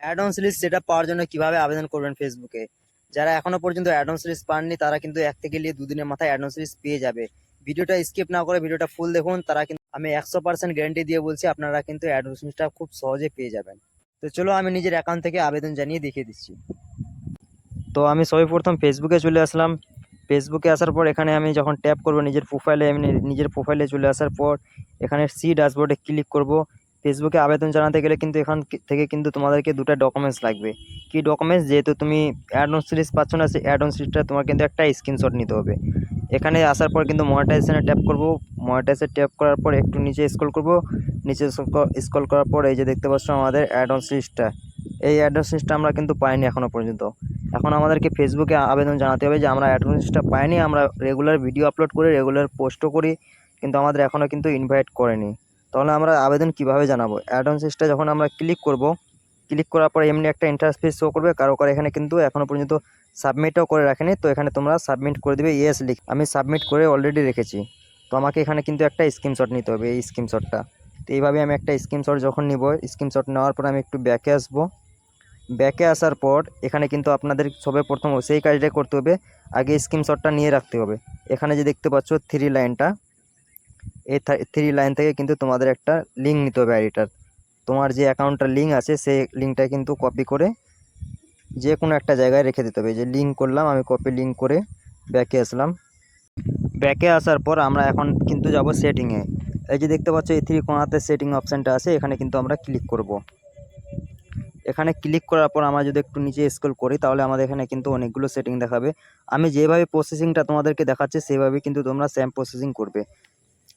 Add-ons list যেটা পাওয়ার জন্য কীভাবে আবেদন করবেন ফেসবুকে যারা এখনও পর্যন্ত অ্যাডন্স লিস্ট পাননি, তারা কিন্তু এক থেকে নিয়ে দুদিনের মাথায় অ্যাডন্স লিস্ট পেয়ে যাবে। ভিডিওটা স্কিপ না করে ভিডিওটা ফুল দেখুন, তারা কিন্তু আমি একশো পার্সেন্ট গ্যারেন্টি দিয়ে বলছি, আপনারা কিন্তু অ্যাডন্স লিস্টটা খুব সহজে পেয়ে যাবেন। তো চলো, আমি নিজের অ্যাকাউন্ট থেকে আবেদন জানিয়ে দেখিয়ে দিচ্ছি। তো আমি সবই প্রথম ফেসবুকে চলে আসলাম। ফেসবুকে আসার পর এখানে আমি যখন ট্যাপ করব, নিজের প্রোফাইলে আমি নিজের প্রোফাইলে চলে আসার পর এখানে সি ড্যাশবোর্ডে ক্লিক করব। ফেসবুকে আবেদন জানাতে গেলে কিন্তু এখান থেকে কিন্তু তোমাদেরকে দুটো ডকুমেন্টস লাগবে। কি ডকুমেন্টস যেহেতু তুমি অ্যাডন সিরিজ পাচ্ছ না, সেই অ্যাডন সিরিজটা তোমার কিন্তু একটা স্ক্রিনশট নিতে হবে। এখানে আসার পর কিন্তু মনিটাইজেশনে ট্যাপ করব। মনিটাইজে ট্যাপ করার পর একটু নিচে স্ক্রল করব। নিচে স্ক্রল করার পর এই যে দেখতে পাচ্ছ আমাদের অ্যাডন সিরিজটা এই অ্যাডন সিরিজটা আমরা কিন্তু পাইনি এখনও পর্যন্ত। এখন আমাদেরকে ফেসবুকে আবেদন জানাতে হবে যে আমরা অ্যাডন সিরিজটা পাইনি, আমরা রেগুলার ভিডিও আপলোড করি রেগুলার পোস্টও করি, কিন্তু আমাদের এখনও কিন্তু ইনভাইট করেনি। তাহলে আমরা আবেদন কীভাবে জানাব? অ্যাডন সিরিজটা যখন আমরা ক্লিক করব ক্লিক করার পর এমনি একটা ইন্টারফেস শো করবে। কারও কারও এখানে কিন্তু এখনও পর্যন্ত সাবমিটও করে রাখেনি। তো এখানে তোমরা সাবমিট করে দেবে ইয়েস লিখ। আমি সাবমিট করে অলরেডি রেখেছি। তো আমাকে এখানে কিন্তু একটা স্ক্রিনশট নিতে হবে এই স্ক্রিনশটটা তো এইভাবে আমি একটা স্ক্রিনশট যখন নিব স্ক্রিনশট নেওয়ার পর আমি একটু ব্যাকে আসব। ব্যাকে আসার পর এখানে কিন্তু আপনাদের সবে প্রথম সেই কাজটাই করতে হবে। আগে স্ক্রিনশটটা নিয়ে রাখতে হবে। এখানে যে দেখতে পাচ্ছ থ্রি লাইনটা এই থ্রি লাইন থেকে কিন্তু তোমাদের একটা লিঙ্ক নিতে হবে আইডিটার তোমার যে অ্যাকাউন্টটার লিঙ্ক আছে, সেই লিঙ্কটা কিন্তু কপি করে যে কোনো একটা জায়গায় রেখে দিতে হবে। যে লিঙ্ক করলাম, আমি কপি লিঙ্ক করে ব্যাকে আসলাম। ব্যাকে আসার পর আমরা এখন কিন্তু যাব সেটিংয়ে এই যে দেখতে পাচ্ছ, এই থ্রি কোনাতে সেটিং অপশানটা আছে, এখানে কিন্তু আমরা ক্লিক করব। এখানে ক্লিক করার পর আমরা যদি একটু নিচে স্ক্রল করি, তাহলে আমাদের এখানে কিন্তু অনেকগুলো সেটিং দেখাবে। আমি যেভাবে প্রসেসিংটা তোমাদেরকে দেখাচ্ছি সেভাবে কিন্তু তোমরা সেম প্রসেসিং করবে।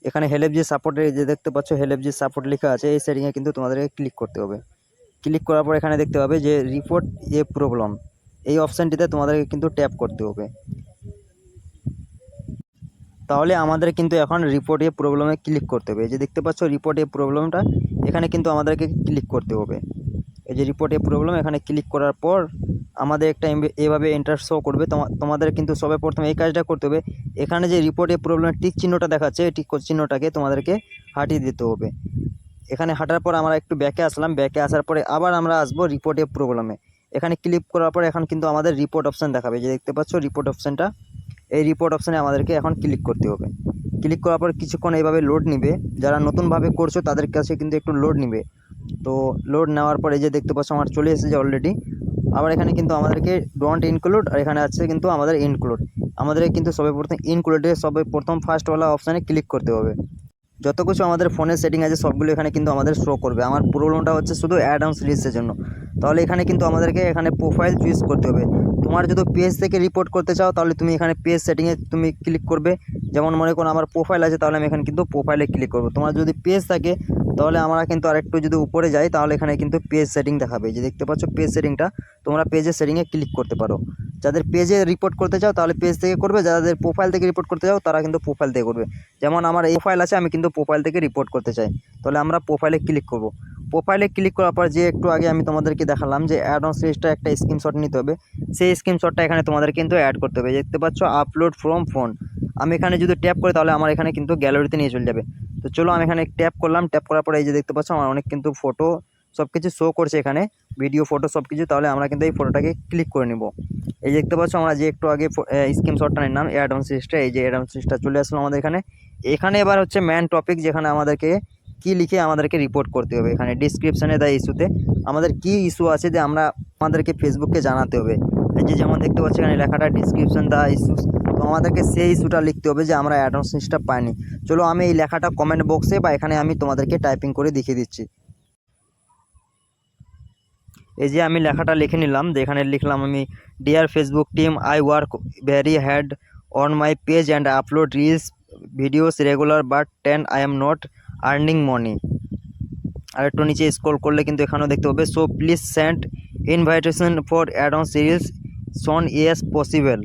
এখানে হেল্প জি সাপোর্টের যে দেখতে পাচ্ছ হেল্প জি সাপোর্ট লেখা আছে, এই সেটিংয়ে কিন্তু তোমাদেরকে ক্লিক করতে হবে। ক্লিক করার পর এখানে দেখতে হবে যে রিপোর্ট এ প্রবলেম এই অপশানটিতে তোমাদেরকে কিন্তু ট্যাপ করতে হবে। তাহলে আমাদের কিন্তু এখন রিপোর্ট এ প্রবলেমে ক্লিক করতে হবে। যে দেখতে পাচ্ছ রিপোর্ট এ প্রবলেমটা এখানে কিন্তু আমাদেরকে ক্লিক করতে হবে। এই যে রিপোর্ট প্রবলেম এখানে ক্লিক করার পর আমাদের একটা এভাবে এন্টার শো করবে। তোমা- তোমাদের কিন্তু সবে প্রথমে এই কাজটা করতে হবে। এখানে যে রিপোর্টে প্রবলেমের টিক চিহ্নটা দেখাচ্ছে, এই টিক চিহ্নটাকে তোমাদেরকে হাঁটিয়ে দিতে হবে। এখানে হাঁটার পর আমরা একটু ব্যাকে আসলাম। ব্যাকে আসার পরে আবার আমরা আসব রিপোর্টে প্রবলেমে এখানে ক্লিক করার পর এখন কিন্তু আমাদের রিপোর্ট অপশান দেখাবে। যে দেখতে পাচ্ছ রিপোর্ট অপশানটা এই রিপোর্ট অপশানে আমাদেরকে এখন ক্লিক করতে হবে। ক্লিক করার পর কিছুক্ষণ এইভাবে লোড নিবে। যারা নতুনভাবে করছ, তাদের কাছে কিন্তু একটু লোড নিবে। তো লোড নেওয়ার পরে যে দেখতে পাচ্ছ আমার চলে এসেছে অলরেডি আবার এখানে কিন্তু আমাদেরকে ডোন্ট ইনক্লুড আর এখানে আছে কিন্তু আমাদের ইনক্লুড আমাদের কিন্তু সবে প্রথম ইনক্লুডে সবে প্রথম ফার্স্টওয়ালা অপশানে ক্লিক করতে হবে। যত কিছু আমাদের ফোনের সেটিং আছে, সবগুলো এখানে কিন্তু আমাদের শো করবে। আমার প্রবলেমটা হচ্ছে শুধু অ্যাড অন সিরিজের জন্য। তাহলে এখানে কিন্তু আমাদেরকে এখানে প্রোফাইল চুজ করতে হবে। তোমার যদি পেজ থেকে রিপোর্ট করতে চাও, তাহলে তুমি এখানে পেজ সেটিংয়ে তুমি ক্লিক করবে। যেমন মনে করো আমার প্রোফাইল আছে, তাহলে আমি এখানে কিন্তু প্রোফাইলে ক্লিক করব। তোমার যদি পেজ থাকে, তাহলে আমরা কিন্তু আরেকটু যদি উপরে যাই, তাহলে এখানে কিন্তু পেজ সেটিং দেখাবে। যে দেখতে পাচ্ছ পেজ সেটিংটা তোমরা পেজের সেটিংয়ে ক্লিক করতে পারো। যাদের পেজে রিপোর্ট করতে চাও তাহলে পেজ থেকে করবে, যাদের প্রোফাইল থেকে রিপোর্ট করতে চাও তারা কিন্তু প্রোফাইল থেকে করবে। যেমন আমার এই প্রোফাইল আছে, আমি কিন্তু প্রোফাইল থেকে রিপোর্ট করতে চাই। তাহলে আমরা প্রোফাইলে ক্লিক করব। প্রোফাইলে ক্লিক করার পর যে একটু আগে আমি তোমাদেরকে দেখালাম যে অ্যাড অন সিরিজটা একটা স্ক্রিনশট নিতে হবে। সেই স্ক্রিনশটটা এখানে তোমাদের কিন্তু অ্যাড করতে হবে। দেখতে পাচ্ছ আপলোড ফ্রম ফোন আমি এখানে যদি ট্যাপ করি তাহলে আমার এখানে কিন্তু গ্যালারিতে নিয়ে চলে যাবে। তো চলো আমি এখানে ট্যাপ করলাম। ট্যাপ করার পরে এই যে দেখতে পাচ্ছ, আমার অনেক কিন্তু ফটো সব কিছু শো করছে এখানে ভিডিও ফটো সব কিছু তাহলে আমরা কিন্তু এই ফটোটাকে ক্লিক করে নিব। এই দেখতে পাচ্ছ আমরা যে একটু আগে স্ক্রিনশটটা নিলাম অ্যাড অন সিরিজটা এই যে অ্যাড অন সিরিজটা চলে আসলো আমাদের এখানে। এখানে এবার হচ্ছে ম্যান টপিক যেখানে আমাদেরকে কি লিখে আমাদেরকে রিপোর্ট করতে হবে। এখানে ডিসক্রিপশানে দেয় ইস্যুতে আমাদের কি ইস্যু আছে যে আমরা আমাদেরকে ফেসবুককে জানাতে হবে। এই যে যেমন দেখতে পাচ্ছি এখানে লেখাটা ডিসক্রিপশন দা ইস্যু তো আমাদেরকে সেই ইস্যুটা লিখতে হবে যে আমরা অ্যাডভান্স সিরিজটা পাইনি। চলো আমি এই লেখাটা কমেন্ট বক্সে বা এখানে আমি তোমাদেরকে টাইপিং করে দেখিয়ে দিচ্ছি। এই যে আমি লেখাটা লিখে নিলাম যেখানে লিখলাম আমি dear Facebook team I work very hard on my page and upload reels videos regular but then I am not earning money আর একটু নিচে স্ক্রল করলে কিন্তু এখানেও দেখতে পাবে। So please send invitation for ad on series soon yes possible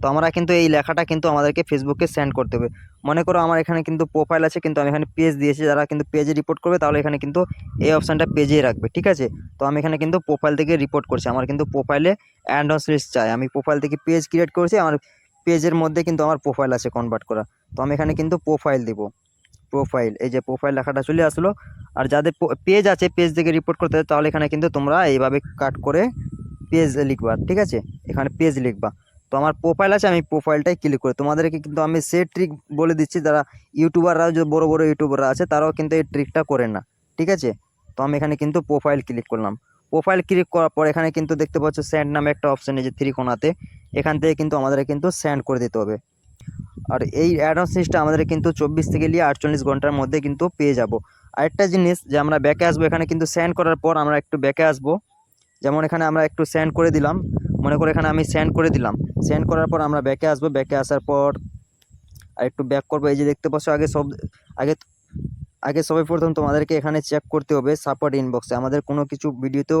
তো আমরা কিন্তু এই লেখাটা কিন্তু আমাদেরকে ফেসবুকে সেন্ড করতে হবে। মনে করো আমার এখানে কিন্তু প্রোফাইল আছে, কিন্তু আমি এখানে পেজ দিয়েছি, যারা কিন্তু পেজে রিপোর্ট করবে তাহলে এখানে কিন্তু এই অপশানটা পেজেই রাখবে, ঠিক আছে? তো আমি এখানে কিন্তু প্রোফাইল থেকে রিপোর্ট করছি, আমার কিন্তু প্রোফাইলে অ্যাড অন সিরিজ চাই। আমি প্রোফাইল থেকে পেজ ক্রিয়েট করেছি, আমার পেজের মধ্যে কিন্তু আমার প্রোফাইল আছে কনভার্ট করা। তো আমি এখানে কিন্তু প্রোফাইল দিব প্রোফাইল এই যে প্রোফাইল লেখাটা চলে আসলো। আর যাদের পেজ আছে পেজ থেকে রিপোর্ট করতে তাহলে এখানে কিন্তু তোমরা এইভাবে কাট করে পেজ লিখবা, ঠিক আছে? এখানে পেজ লিখবা। তো আমার প্রোফাইল আছে, আমি প্রোফাইলটাই ক্লিক করি। তোমাদেরকে কিন্তু আমি সে ট্রিক বলে দিচ্ছি, যারা ইউটিউবাররা যে বড় বড় ইউটিউবাররা আছে, তারাও কিন্তু এই ট্রিকটা করে না। ঠিক আছে? তো আমি এখানে কিন্তু প্রোফাইল ক্লিক করলাম। প্রোফাইল ক্লিক করার পর এখানে কিন্তু দেখতে পাচ্ছ স্যান্ড নামে একটা অপশান এই যে থ্রি কোনাতে এখান থেকে কিন্তু আমাদের কিন্তু স্যান্ড করে দিতে হবে। আর এই অ্যাডভান্স লিস্টটা আমাদের কিন্তু চব্বিশ থেকে নিয়ে আটচল্লিশ ঘণ্টার মধ্যে কিন্তু পেয়ে যাব। আরেকটা জিনিস যে আমরা ব্যাকে আসব, এখানে কিন্তু স্যান্ড করার পর আমরা একটু ব্যাকে আসব। যেমন এখানে আমরা একটু স্যান্ড করে দিলাম, মনে করে এখানে আমি স্যান্ড করে দিলাম। স্যান্ড করার পর আমরা ব্যাকে আসব ব্যাকে আসার পর আর একটু ব্যাক করব। এই যে দেখতে পাচ্ছ, আগে সব, আগে আগে সবাই প্রথম তোমাদেরকে এখানে চেক করতে হবে সাপোর্ট ইনবক্সে আমাদের কোনো কিছু ভিডিওতেও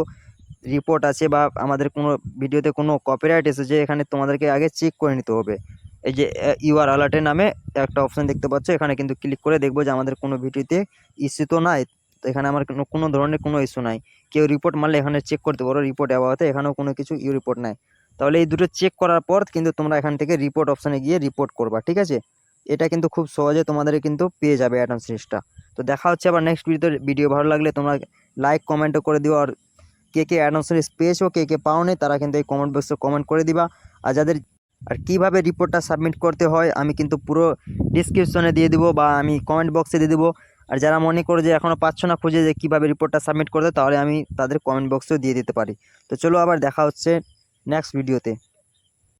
রিপোর্ট আছে বা আমাদের কোনো ভিডিওতে কোনো কপিরাইট এসেছে, এখানে তোমাদেরকে আগে চেক করে নিতে হবে। এই যে ইউআর অ্যালার্টের নামে একটা অপশান দেখতে পাচ্ছ, এখানে কিন্তু ক্লিক করে দেখব যে আমাদের কোনো ভিডিওতে ইস্যু তো নাই। তো এখানে আমার কোনো ধরনের কোনো ইস্যু নাই। কেউ রিপোর্ট মারলে এখানে চেক করতে পারো রিপোর্ট অ্যাবাউতে এখানেও কোনো কিছু ইউ রিপোর্ট নাই। তাহলে এই দুটো চেক করার পর কিন্তু তোমরা এখান থেকে রিপোর্ট অপশানে গিয়ে রিপোর্ট করবা, ঠিক আছে? এটা কিন্তু খুব সহজে তোমাদের কিন্তু পেয়ে যাবে অ্যাডভান্স লিস্টটা তো দেখা হচ্ছে আবার নেক্সট ভিডিওতে ভিডিও ভালো লাগলে তোমরা লাইক কমেন্টও করে দিও। আর কে কে অ্যাডভান্স লিস্ট পেয়েছ, কে কে পাওনি, তারা কিন্তু এই কমেন্ট বক্সে কমেন্ট করে দিবা। আর যাদের, আর কীভাবে রিপোর্টটা সাবমিট করতে হয়, আমি কিন্তু পুরো ডিসক্রিপশনে দিয়ে দিব বা আমি কমেন্ট বক্সে দিয়ে দেবো। আর যারা মনে করে যে এখনও পাচ্ছ না খুঁজে যে কীভাবে রিপোর্টটা সাবমিট করতে, তাহলে আমি তাদের কমেন্ট বক্সেও দিয়ে দিতে পারি। তো চলো আবার দেখা হচ্ছে নেক্সট ভিডিওতে